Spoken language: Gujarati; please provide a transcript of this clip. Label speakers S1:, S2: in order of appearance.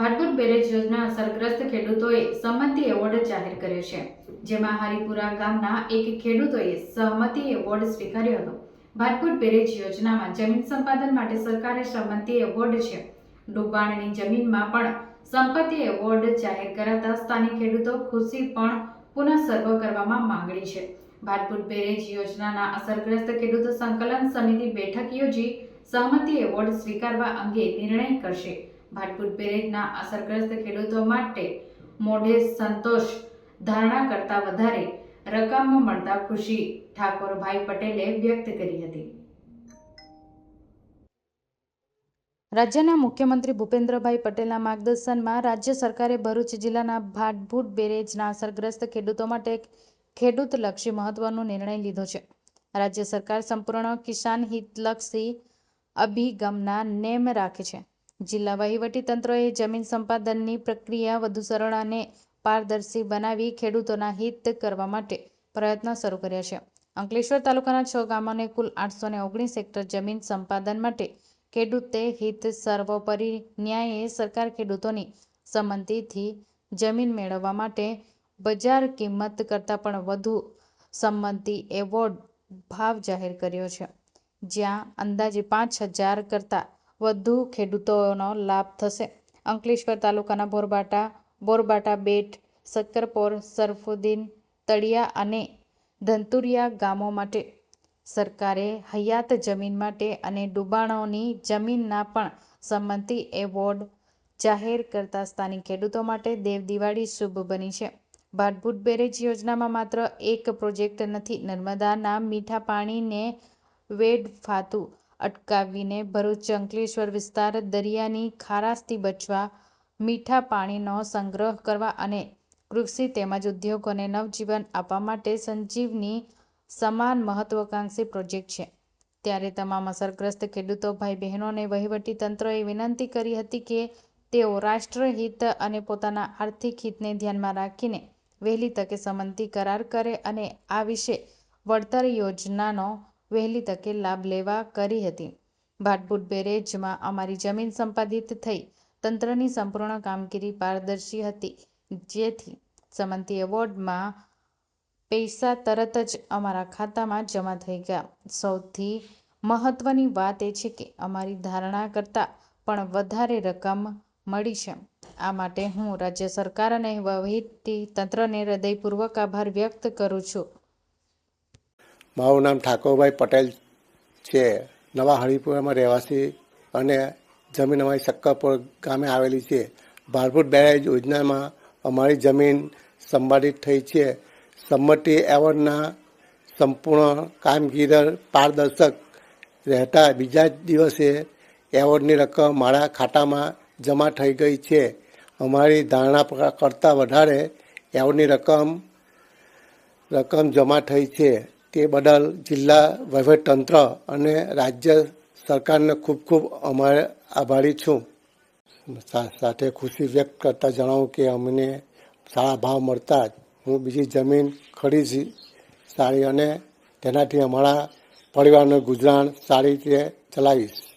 S1: ભાટપુર બેરેજ યોજના અસરગ્રસ્ત ખેડૂતોએ સહમતિ એવોર્ડ જાહેર કર્યો છે. જેમાં હરિપુરા ગામના એક ખેડૂતોએ સહમતિ એવોર્ડ સ્વીકાર્યો હતો. ભાટપુર બેરેજ યોજનામાં જમીન સંપાદન માટે સરકારે સહમતિ એવોર્ડ છે. ડુબાણની જમીનમાં પણ સંપત્તિ એવોર્ડ જાહેર કરાતા સ્થાનિક ખેડૂતો ખુશી પણ પુનઃ સર્વ કરવામાં માંગણી છે. ભાટપુર બેરેજ યોજનાના અસરગ્રસ્ત ખેડૂતો સંકલન સમિતિ બેઠક યોજી સહમતિ એવોર્ડ સ્વીકારવા અંગે નિર્ણય કરશે. ભાટપુર બેરેજના અસરગ્રસ્ત ખેડૂતો માટે મોઢે સંતોષ ધારણા કરતા વધારે રકમ મળતા ખુશી ઠાકોરભાઈ પટેલે વ્યક્ત કરી હતી. રાજ્યના મુખ્યમંત્રી ભૂપેન્દ્રભાઈ પટેલના માર્ગદર્શનમાં રાજ્ય સરકારે ભરૂચ જિલ્લાના ભાટભૂટ બેરેજના અસરગ્રસ્ત ખેડૂતો માટે ખેડૂતલક્ષી મહત્વનો નિર્ણય લીધો છે. રાજ્ય સરકાર સંપૂર્ણ કિસાન હિતલક્ષી અભિગમના નેમ રાખે છે. જિલ્લા વહીવટી તંત્રએ જમીન સંપાદનની પ્રક્રિયા વધુ સરળ અને પારદર્શી બનાવી ખેડૂતોના હિત કરવા માટે પ્રયત્ન શરૂ કર્યા છે. અંકલેશ્વર તાલુકાના છ ગામોને કુલ આઠસો ઓગણીસ હેક્ટર જમીન સંપાદન માટે ખેડૂતે હિત સર્વોપરી ન્યાયે સરકાર ખેડૂતોની સંમતિથી જમીન મેળવવા માટે બજાર કિંમત કરતાં પણ વધુ સંમતિ એવોર્ડ ભાવ જાહેર કર્યો છે. જ્યાં અંદાજે પાંચ હજાર કરતાં વધુ ખેડૂતોનો લાભ થશે. અંકલેશ્વર તાલુકાના બોરબાટા બોરબાટા બેટ સક્કરપોર સરફુદ્દીન, તળિયા અને ધંતુરિયા ગામો માટે સરકારે હયાત જમીન માટે અને ડુબાણોની જમીનના પણ સંમતિ એવોર્ડ જાહેર કરતા સ્થાનિક ખેડૂતો માટે દેવ દિવાળી શુભ બની છે. ભાટભૂટ બેરેજ યોજનામાં માત્ર એક પ્રોજેક્ટ નથી, નર્મદાના મીઠા પાણીને વેડફાતું અટકાવીને ભરૂચ અંકલેશ્વર વિસ્તાર દરિયાની ખારાશથી બચવા મીઠા પાણીનો સંગ્રહ કરવા અને કૃષિ તેમજ ઉદ્યોગોને નવજીવન આપવા માટે સંજીવની સમાન મહત્વાકાંક્ષી પ્રોજેક્ટ છે. ત્યારે તમામ અસરગ્રસ્ત ખેડૂતો ભાઈ બહેનોને તંત્રએ વિનંતી કરી હતી કે તેઓ રાષ્ટ્રહિત અને પોતાના આર્થિક હિતને ધ્યાનમાં રાખીને વહેલી તકે સંમતિ કરાર કરે અને આ વિશે વળતર યોજનાનો વહેલી તકે લાભ લેવા કરી હતી. ભાટભૂટ બેરેજમાં અમારી જમીન સંપાદિત થઈ તંત્રની સંપૂર્ણ કામગીરી પારદર્શી હતી. જેથી સમંતી એવોર્ડમાં પૈસા તરત જ અમારા ખાતામાં જમા થઈ ગયા. સૌથી મહત્વની વાત એ છે કે અમારી ધારણા કરતાં પણ વધારે રકમ મળી છે. આ માટે હું રાજ્ય સરકાર અને વહીવટી તંત્રને હૃદયપૂર્વક આભાર વ્યક્ત કરું છું.
S2: મારું નામ ઠાકોરભાઈ પટેલ છે. નવા હરિપુરામાં રહેવાસી અને જમીન અમારી શક્કરપુર ગામે આવેલી છે. ભારભૂત બેરેજ યોજનામાં અમારી જમીન સંપાદિત થઈ છે. સંમતિ એવોર્ડના સંપૂર્ણ કામગીરી પારદર્શક રહેતા બીજા જ દિવસે એવોર્ડની રકમ મારા ખાતામાં જમા થઈ ગઈ છે. અમારી ધારણા કરતાં વધારે એવોર્ડની રકમ રકમ જમા થઈ છે. તે બદલ જિલ્લા વહીવટતંત્ર અને રાજ્ય સરકારને ખૂબ ખૂબ અમારે આભારી છું. સાથે ખુશી વ્યક્ત કરતા જણાવું કે અમને સારા ભાવ મળતા જ હું બીજી જમીન ખરીદી સારી અને તેનાથી અમારા પરિવારનું ગુજરાન સારી રીતે ચલાવીશ.